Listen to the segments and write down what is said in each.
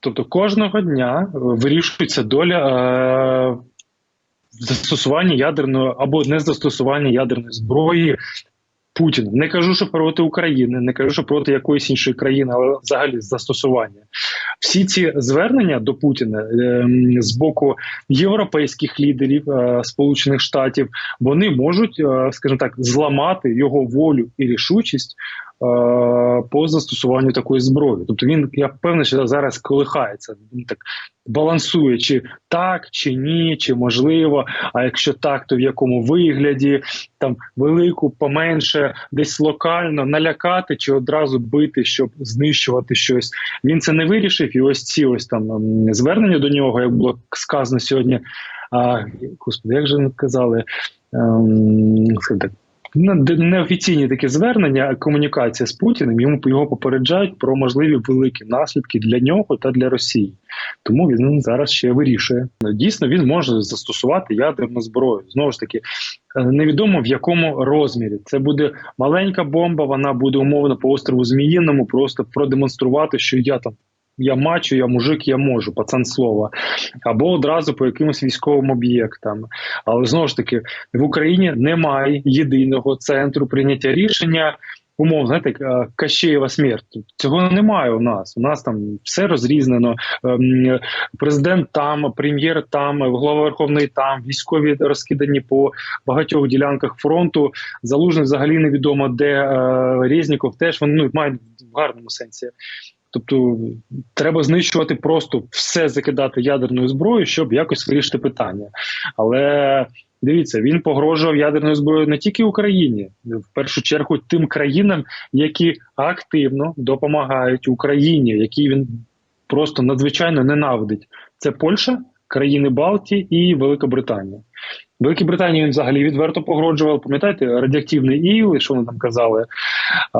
Тобто кожного дня е, вирішується доля е, застосування ядерної або не застосування ядерної зброї Путіна. Не кажу, що проти України, не кажу, що проти якоїсь іншої країни, але взагалі застосування. Всі ці звернення до Путіна е, з боку європейських лідерів е, Сполучених Штатів вони можуть, е, скажімо так, зламати його волю і рішучість по застосуванню такої зброї. Тобто він я впевнений, що зараз колихається. Він так балансує, чи так, чи ні, чи можливо. А якщо так, то в якому вигляді там велику, поменше, десь локально налякати чи одразу бити, щоб знищувати щось. Він це не вирішив, і ось ці ось там звернення до нього, як було сказано сьогодні. А господи, як же вони казали? Ем, так, не- неофіційні такі звернення, комунікація з Путіним йому його попереджають про можливі великі наслідки для нього та для Росії. Тому він зараз ще вирішує. Дійсно, він може застосувати ядерну зброю. Знову ж таки, е, невідомо в якому розмірі. Це буде маленька бомба. Вона буде умовно по острову Зміїному, просто продемонструвати, що я там. Я мачу, я мужик, я можу, пацан слова, або одразу по якимось військовим об'єктам. Але знову ж таки, в Україні немає єдиного центру прийняття рішення. Умов, знаєте, е, Кащеєва смерть. Цього немає у нас. У нас там все розрізнено. Ем, Президент там, прем'єр там, голова Верховної там, військові розкидані по багатьох ділянках фронту. Залужний взагалі невідомо, де е, Резніков теж вони ну, мають в гарному сенсі. Тобто треба знищувати просто все закидати ядерною зброєю, щоб якось вирішити питання. Але дивіться, він погрожував ядерною зброєю не тільки Україні, в першу чергу тим країнам, які активно допомагають Україні, які він просто надзвичайно ненавидить. Це Польща, країни Балтії і Велика Британія. Великій Британії він взагалі відверто погрожував. Пам'ятаєте, радіоактивний іл, що вони там казали. А,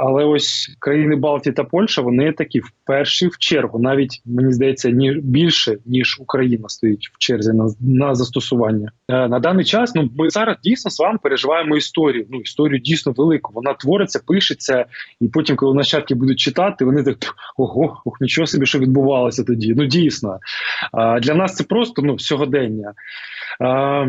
але ось країни Балтії та Польща вони такі в перші в чергу, навіть мені здається, ніж більше ніж Україна стоїть в черзі на, на застосування. Е, на даний час ну ми зараз дійсно з вами переживаємо історію. Ну історію дійсно велику. Вона твориться, пишеться, і потім, коли нащадки будуть читати, вони так ого, ох, нічого собі, що відбувалося тоді. Ну дійсно а, для нас це просто ну сьогодення. А,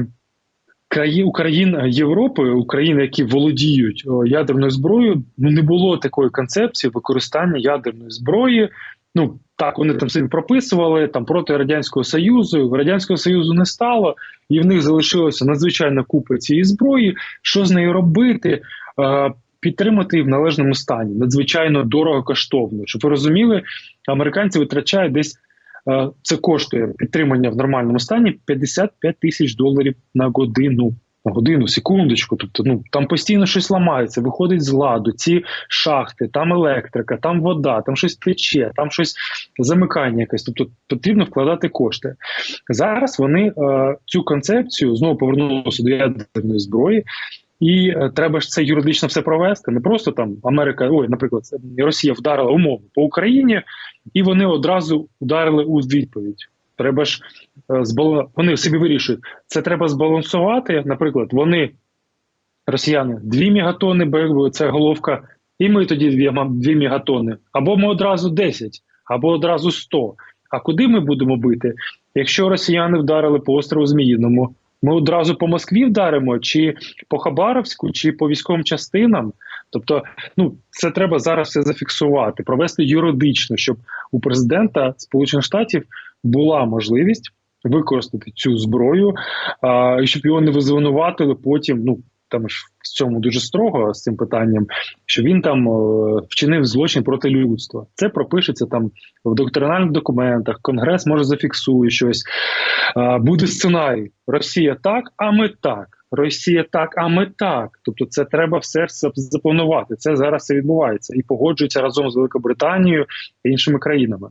краї Україн Європи, України, які володіють ядерною зброєю, ну не було такої концепції використання ядерної зброї. Ну так вони там собі прописували там проти радянського союзу. Радянського союзу не стало, і в них залишилося надзвичайна купа цієї зброї. Що з нею робити? Підтримати її в належному стані, надзвичайно дорого коштовно. Щоб ви розуміли, американці витрачають десь це коштує підтримання в нормальному стані 55 тисяч доларів на годину. На годину, секундочку. Тобто, ну там постійно щось ламається, виходить з ладу. Ці шахти, там електрика, там вода, там щось тече, там щось замикання якесь. Тобто потрібно вкладати кошти. Зараз вони е, цю концепцію знову повернулися до ядерної зброї. І е, треба ж це юридично все провести. Не просто там Америка, ой, наприклад, Росія вдарила умовно по Україні, і вони одразу ударили у відповідь. Треба ж е, вони собі вирішують. Це треба збалансувати. Наприклад, вони росіяни 2 мегатони, бо це головка, і ми тоді 2, 2 мегатони. Або ми одразу 10, або одразу 100. А куди ми будемо бити? Якщо росіяни вдарили по острову Зміїному, ми одразу по Москві вдаримо, чи по Хабаровську, чи по військовим частинам. Тобто, ну це треба зараз все зафіксувати, провести юридично, щоб у президента Сполучених Штатів була можливість використати цю зброю, а, і щоб його не звинуватили потім. Ну там ж в цьому дуже строго з цим питанням, що він там е, вчинив злочин проти людства. Це пропишеться там в доктринальних документах. Конгрес може зафіксує щось. Е, буде сценарій: Росія так, а ми так. Росія так, а ми так. Тобто, це треба все запланувати. Це зараз це відбувається і погоджується разом з Великобританією і іншими країнами.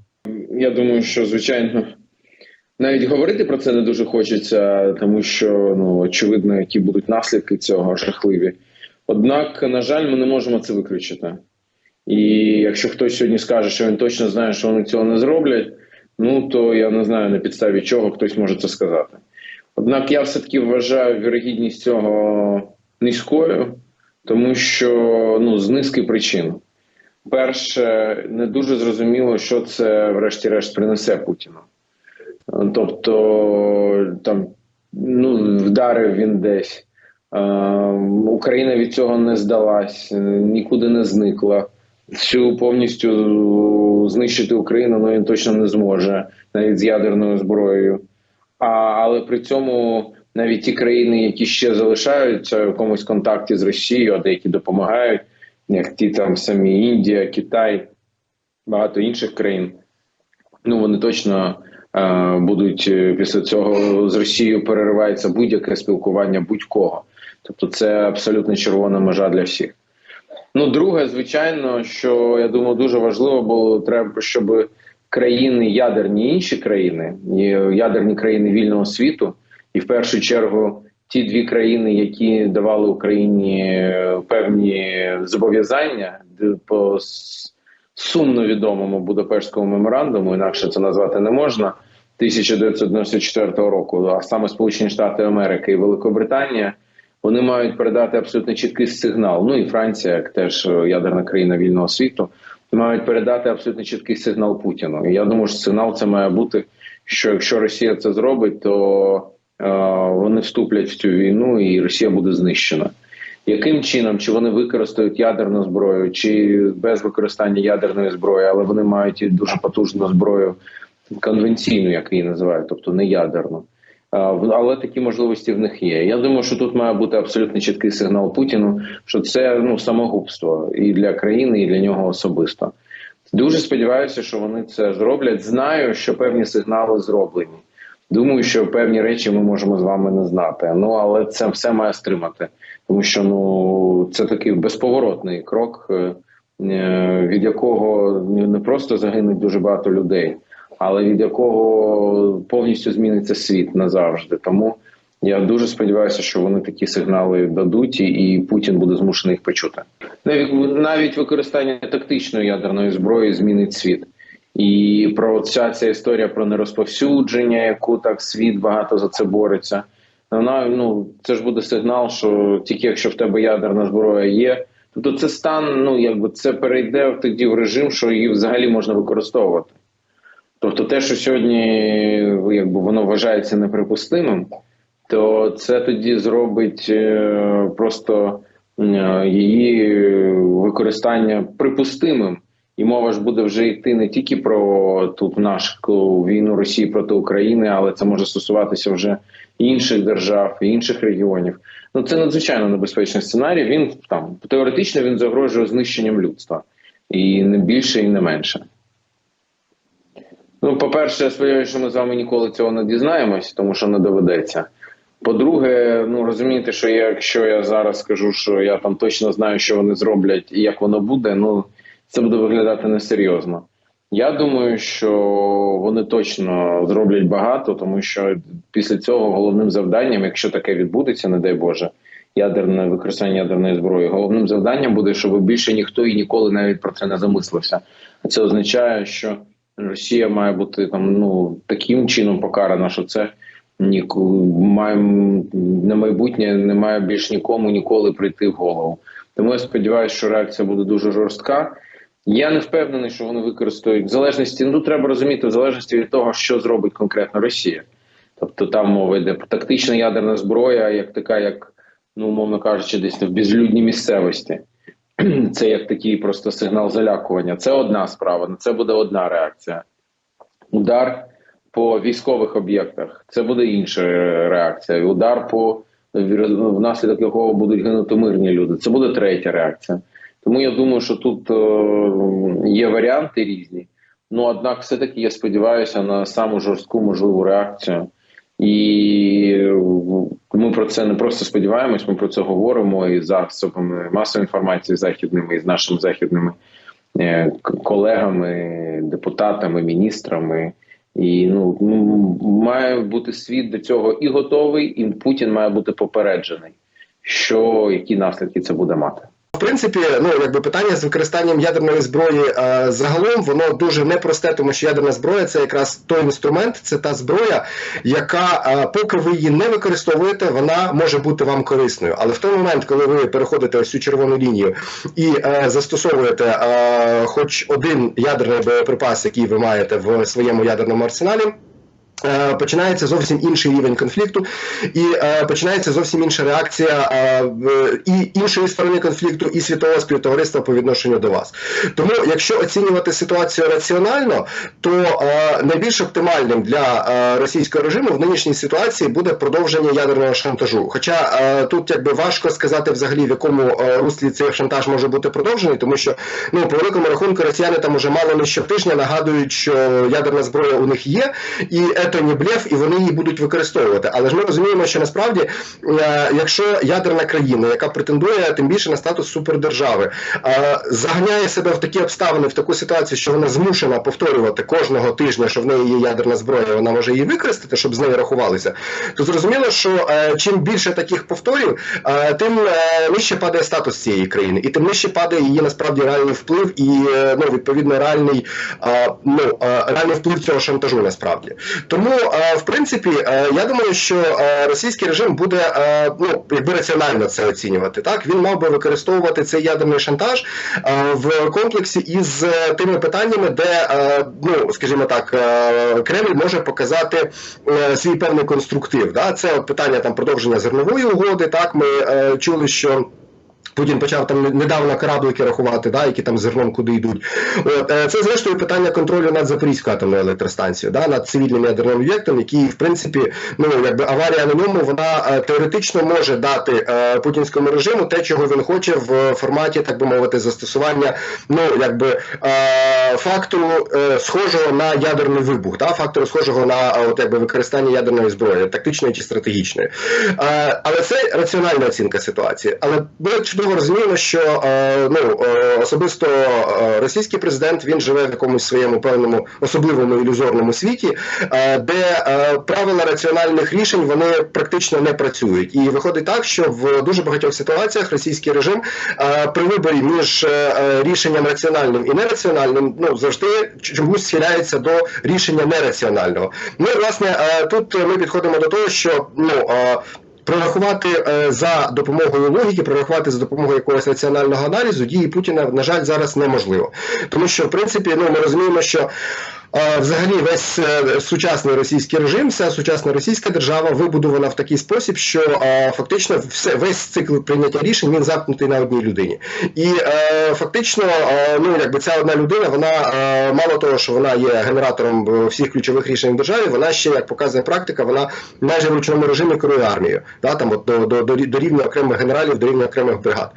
Я думаю, що звичайно навіть говорити про це не дуже хочеться, тому що ну очевидно, які будуть наслідки цього жахливі. Однак, на жаль, ми не можемо це виключити. І якщо хтось сьогодні скаже, що він точно знає, що вони цього не зроблять, ну то я не знаю на підставі чого хтось може це сказати. Однак я все таки вважаю вірогідність цього низькою, тому що ну з низки причин. Перше, не дуже зрозуміло, що це, врешті-решт, принесе Путіну. Тобто, там ну, вдарив він десь. Україна від цього не здалась, нікуди не зникла. Всю повністю знищити Україну ну він точно не зможе, навіть з ядерною зброєю. А, але при цьому навіть ті країни, які ще залишаються в якомусь контакті з Росією, а деякі допомагають, як ті там самі Індія, Китай, багато інших країн. Ну вони точно будуть е, після цього з Росією переривається будь-яке спілкування будь-кого. Тобто, це абсолютно червона межа для всіх. Ну, друге, звичайно, що я думаю, дуже важливо було треба, щоб країни ядерні інші країни, ядерні країни вільного світу, і в першу чергу ті дві країни, які давали Україні певні зобов'язання по сумно відомому Будапештському меморандуму, інакше це назвати не можна. 1994 року, а саме Сполучені Штати Америки і Великобританія, вони мають передати абсолютно чіткий сигнал. Ну і Франція, як теж ядерна країна вільного світу, мають передати абсолютно чіткий сигнал Путіну. І я думаю, що сигнал це має бути, що якщо Росія це зробить, то е, вони вступлять в цю війну, і Росія буде знищена. Яким чином чи вони використають ядерну зброю, чи без використання ядерної зброї, але вони мають і дуже потужну зброю конвенційну, як її називають, тобто не ядерну. Але такі можливості в них є. Я думаю, що тут має бути абсолютно чіткий сигнал Путіну, що це ну самогубство і для країни, і для нього особисто. Дуже сподіваюся, що вони це зроблять. Знаю, що певні сигнали зроблені. Думаю, що певні речі ми можемо з вами не знати. Ну але це все має стримати, тому що ну це такий безповоротний крок, е, е, від якого не просто загинуть дуже багато людей, але від якого повністю зміниться світ назавжди. Тому я дуже сподіваюся, що вони такі сигнали дадуть, і, Путін буде змушений їх почути. Навіть навіть використання тактичної ядерної зброї змінить світ. І про ця ця історія про нерозповсюдження, яку так світ багато за це бореться. Вона ну це ж буде сигнал, що тільки якщо в тебе ядерна зброя є, тобто це стан, ну якби це перейде тоді в режим, що її взагалі можна використовувати. Тобто, те, що сьогодні якби воно вважається неприпустимим, то це тоді зробить е, просто е, її використання припустимим. І мова ж буде вже йти не тільки про тут нашу війну Росії проти України, але це може стосуватися вже інших держав, інших регіонів. Ну це надзвичайно небезпечний сценарій. Він там теоретично він загрожує знищенням людства, і не більше, і не менше. Ну, по-перше, я сподіваюся, що ми з вами ніколи цього не дізнаємось, тому що не доведеться. По-друге, ну розумієте, що якщо я зараз скажу, що я там точно знаю, що вони зроблять і як воно буде, ну це буде виглядати несерйозно. Я думаю, що вони точно зроблять багато, тому що після цього головним завданням, якщо таке відбудеться, не дай Боже, ядерне використання ядерної зброї, головним завданням буде, щоб більше ніхто і ніколи навіть про це не замислився. А це означає, що Росія має бути там ну таким чином покарана, що це має на майбутнє не має більш нікому ніколи прийти в голову. Тому я сподіваюся, що реакція буде дуже жорстка. Я не впевнений, що вони використають в залежності. Ну треба розуміти, в залежності від того, що зробить конкретно Росія. Тобто там мова йде про тактична ядерна зброя, як така, як ну умовно кажучи, десь в безлюдній місцевості. Це як такий просто сигнал залякування. Це одна справа, на це буде одна реакція. Удар по військових об'єктах це буде інша реакція. Удар по внаслідок якого будуть гинути мирні люди. Це буде третя реакція. Тому я думаю, що тут е, є варіанти різні. Ну однак, все таки я сподіваюся на саму жорстку можливу реакцію. І ми про це не просто сподіваємось, ми про це говоримо і засобами масової інформації західними, і з нашими західними е, колегами, депутатами, міністрами. І ну має бути світ до цього і готовий, і Путін має бути попереджений, що які наслідки це буде мати. Принципі, ну якби питання з використанням ядерної зброї е, загалом воно дуже непросте, тому що ядерна зброя це якраз той інструмент, це та зброя, яка, е, поки ви її не використовуєте, вона може бути вам корисною. Але в той момент, коли ви переходите ось цю червону лінію і е, застосовуєте е, хоч один ядерний боєприпас, який ви маєте в своєму ядерному арсеналі. Е, Починається зовсім інший рівень конфлікту, і е, починається зовсім інша реакція е, і іншої сторони конфлікту, і світового співтовариства по відношенню до вас. Тому, якщо оцінювати ситуацію раціонально, то е, найбільш оптимальним для е, російського режиму в нинішній ситуації буде продовження ядерного шантажу. Хоча е, тут якби важко сказати взагалі в якому е, руслі цей шантаж може бути продовжений, тому що ну по великому рахунку росіяни там уже мало не щотижня нагадують, що ядерна зброя у них є, і не блеф, і вони її будуть використовувати. Але ж ми розуміємо, що насправді, е, якщо ядерна країна, яка претендує тим більше на статус супердержави, е, заганяє себе в такі обставини, в таку ситуацію, що вона змушена повторювати кожного тижня, що в неї є ядерна зброя, вона може її використати, щоб з нею рахувалися, то зрозуміло, що е, чим більше таких повторів, тим нижче падає статус цієї країни, і тим нижче падає її насправді реальний вплив і ну відповідно реальний ну реальний вплив цього шантажу насправді. Тому, е, в принципі, е, я думаю, що е, російський режим буде ну якби раціонально це оцінювати. Так він мав би використовувати цей ядерний шантаж в комплексі із тими питаннями, де ну скажімо так, Кремль може показати свій певний конструктив. Да? Це питання там продовження зернової угоди. Так ми чули, що. Путін почав там недавно кораблики рахувати, да, які там зерном куди йдуть. От, е, це зрештою питання контролю над Запорізькою атомною електростанцією, да, над цивільним ядерним об'єктом, який, в принципі, ну якби аварія на ньому, вона е, теоретично може дати е, путінському режиму те, чого він хоче в форматі, так би мовити, застосування, ну якби фактору схожого на ядерний вибух, да, фактору схожого на от, якби, використання ядерної зброї, тактичної чи стратегічної. Але це раціональна оцінка ситуації. Але чудово розуміємо, що е, ну, е, особисто е, російський президент він живе в якомусь своєму певному особливому ілюзорному світі, де правила раціональних рішень вони практично не працюють. І виходить так, що в дуже багатьох ситуаціях російський режим при виборі між рішенням раціональним і нераціональним ну завжди чомусь схиляється до рішення нераціонального. Ну і власне тут ми підходимо до того, що ну. Прорахувати е, за допомогою логіки, прорахувати за допомогою якогось раціонального аналізу дії Путіна, на жаль, зараз неможливо. Тому що, в принципі, ну ми розуміємо, що взагалі весь е, сучасний російський режим, вся сучасна російська держава вибудована в такий спосіб, що е, фактично все весь цикл прийняття рішень він замкнутий на одній людині. І е, фактично, е, ну якби ця одна людина, вона е, мало того, що вона є генератором е, всіх ключових рішень в державі, вона ще, як показує практика, вона майже в ручному режимі керує армією, да, там от до, до, до, рівня окремих генералів, до рівня окремих бригад.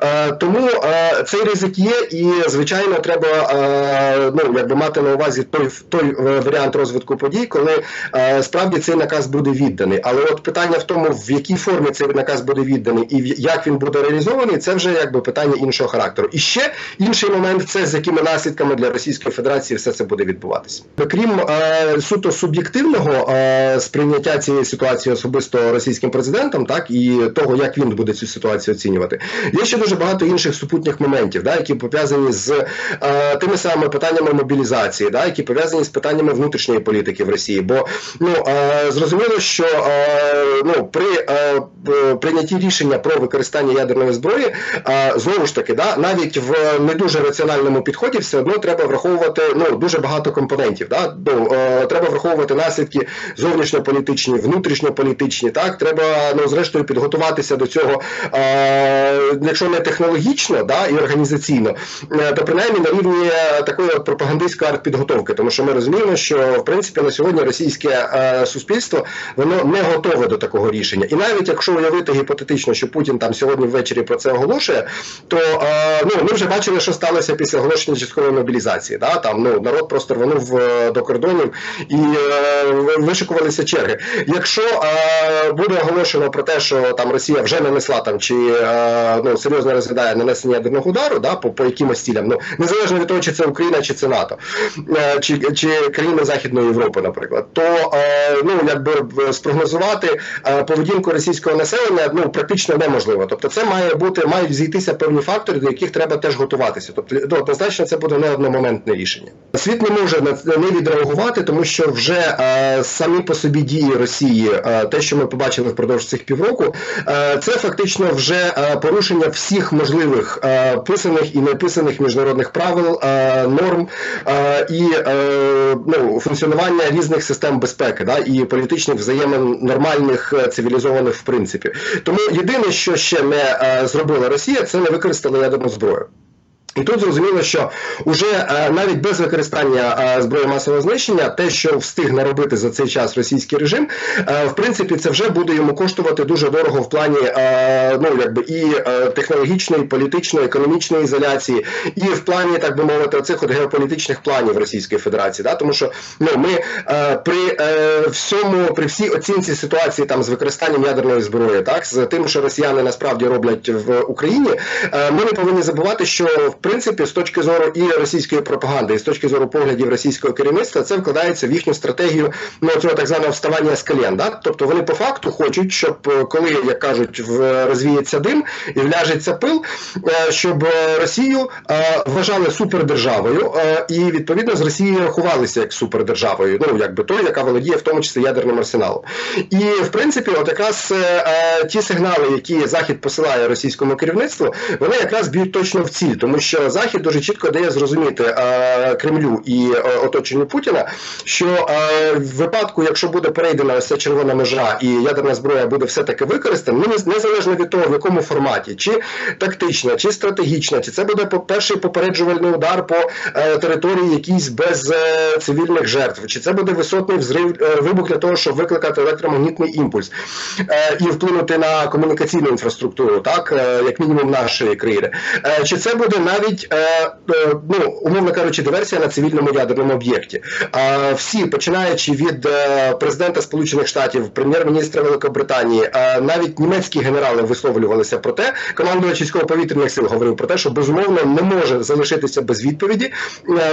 Е, тому е, цей ризик є, і звичайно, треба е, ну, якби мати на увазі той, той е, варіант розвитку подій, коли е, справді цей наказ буде відданий. Але от питання в тому, в якій формі цей наказ буде відданий і в- як він буде реалізований, це вже якби питання іншого характеру. І ще інший момент це з якими наслідками для Російської Федерації все це буде відбуватися. Крім е, суто суб'єктивного е, сприйняття цієї ситуації особисто російським президентом, так і того, як він буде цю ситуацію оцінювати, є ще дуже багато інших супутніх моментів, да, які пов'язані з е, тими самими питаннями мобілізації, да, які пов'язані з питаннями внутрішньої політики в Росії. Бо ну е, зрозуміло, що е, ну при е, прийнятті рішення про використання ядерної зброї, знову ж таки, да, навіть в не дуже раціональному підході, все одно треба враховувати ну дуже багато компонентів. Да? Ну, треба враховувати наслідки зовнішньополітичні, внутрішньополітичні. Так, треба ну зрештою підготуватися до цього, якщо не технологічно, да, і організаційно, е, то принаймні на рівні такої от пропагандистської артпідготовки, тому що ми розуміємо, що в принципі на сьогодні російське е, суспільство воно не готове до такого рішення. І навіть якщо уявити гіпотетично, що Путін там сьогодні ввечері про це оголошує, то е, ну ми вже бачили, що сталося після оголошення часткової мобілізації. Да? Там ну народ просто рванув е, до кордонів і е, вишикувалися черги. Якщо е, буде оголошено про те, що там Росія вже нанесла там чи е, ну серйозно розглядає нанесення ядерного удару, да, по, по якимось цілям, ну незалежно від того, чи це Україна, чи це НАТО, е, чи, чи країни Західної Європи, наприклад, то е, ну якби спрогнозувати е, поведінку російського населення ну практично неможливо. Тобто, це має бути мають зійтися певні фактори, до яких треба теж готуватися. Тобто, ну, однозначно, це буде не одномоментне рішення. Світ не може не відреагувати, тому що вже е, самі по собі дії Росії, е, те, що ми побачили впродовж цих півроку, е, це фактично вже е, порушення всіх можливих е, писаних і неписаних міжнародних правил, е, норм е, і е, ну, функціонування різних систем безпеки, да, і політичних взаємин нормальних, е, цивілізованих в принципі. Тому єдине, що ще не е, зробила Росія, це не використала ядерну зброю. І тут зрозуміло, що вже е, навіть без використання е, зброї масового знищення, те, що встиг наробити за цей час російський режим, е, в принципі, це вже буде йому коштувати дуже дорого в плані ну якби і технологічної, політичної, економічної ізоляції, і в плані, так би мовити, оцих от геополітичних планів Російської Федерації. Да? Тому що ну ми при всьому, при всій оцінці ситуації там з використанням ядерної зброї, так з тим, що росіяни насправді роблять в Україні, ми не повинні забувати, що в принципі з точки зору і російської пропаганди, і з точки зору поглядів російського керівництва, це вкладається в їхню стратегію ну цього так званого вставання з колін. Да? Тобто вони по факту хочуть, щоб е, коли як кажуть, в розвіється дим і вляжеться пил, е, щоб е, Росію вважали супердержавою і відповідно з Росією рахувалися як супердержавою, ну якби той, яка володіє в тому числі ядерним арсеналом. І в принципі, от якраз ті сигнали, які Захід посилає російському керівництву, вони якраз б'ють точно в ціль, тому що Захід дуже чітко дає зрозуміти е, Кремлю і е, оточенню Путіна, що е, в випадку, якщо буде перейдена ось ця червона межа і ядерна зброя буде все таки використана, ну незалежно від того, в якому форматі, чи тактична, чи стратегічна, чи це буде перший попереджувальний удар по території якійсь без цивільних жертв, чи це буде висотний взрив вибух для того, щоб викликати електромагнітний імпульс і вплинути на комунікаційну інфраструктуру, так як мінімум нашої країни. Чи це буде навіть е, е, ну умовно кажучи, диверсія на цивільному ядерному об'єкті? Всі, починаючи від е, президента Сполучених Штатів, прем'єр-міністра Великобританії, навіть німецькі генерали висловлювалися про те, командувач військово-повітряних сил говорив про те, що безумовно не може залишитися без відповіді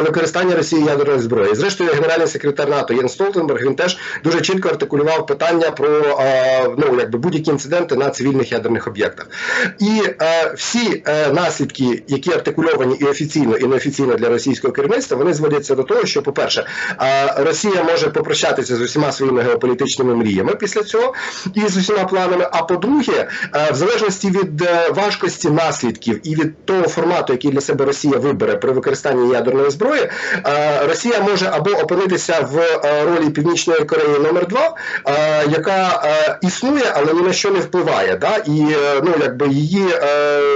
використання Росії ядерної зброї. Зрештою, генеральний секретар НАТО Єн Столтенберг він теж дуже чітко артикулював питання про ну якби будь-які інциденти на цивільних ядерних об'єктах. І всі наслідки, які артикульовані і офіційно, і неофіційно для російського керівництва, вони зводяться до того, що, по-перше, Росія може попрощатися з усіма своїми геополітичними мріями після цього і з усіма планами. А по-друге, е, в залежності від е, важкості наслідків і від того формату, який для себе Росія вибере при використанні ядерної зброї, е, Росія може або опинитися в ролі Північної Кореї номер 2 е, яка існує, але ні на що не впливає. Да? І ну, якби її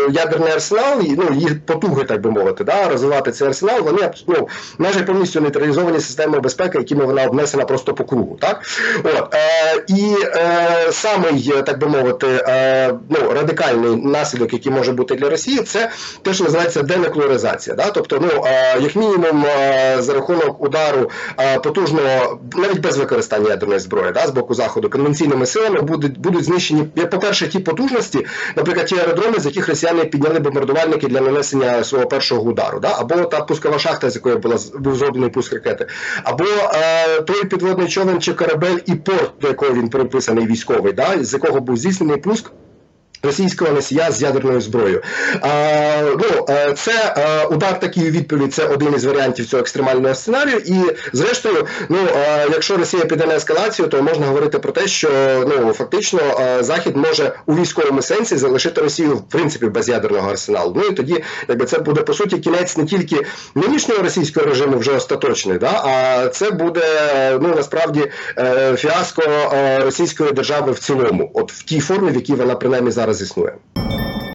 ядерний арсенал, ну, її потуги, так би мовити, да? розвивати цей арсенал, вони ну, майже повністю нейтралізовані системою безпеки, якими вона обнесена просто по кругу. Так? От, е, і е, самий, так би мовити, е, ну, радикальний наслідок, який може бути для Росії, це те, що називається денуклеаризація. Да? Тобто, ну, е, як мінімум, е, за рахунок удару е, потужного, навіть без використання ядерної зброї, да, з боку заходу, конвенційними силами будуть будуть знищені, по-перше, ті потужності, наприклад, ті аеродроми, з яких росіяни підняли бомбардувальники для нанесення свого першого удару, да? або та пускова шахта, з якої була був зроблений пуск ракети, або е, той підводний човен чи корабель і порт, до якого він приписаний військовий, да? з якого був здійснений пуск російського носія з ядерною зброєю. А, ну, е, це е, удар такий у відповідь, це один із варіантів цього екстремального сценарію. І зрештою, ну е, якщо Росія піде на ескалацію, то можна говорити про те, що ну фактично е, Захід може у військовому сенсі залишити Росію в принципі без ядерного арсеналу. Ну і тоді, якби це буде по суті кінець не тільки нинішнього російського режиму, вже остаточний, да, а це буде ну насправді фіаско російської держави в цілому, от в тій формі, в якій вона принаймні зараз існує.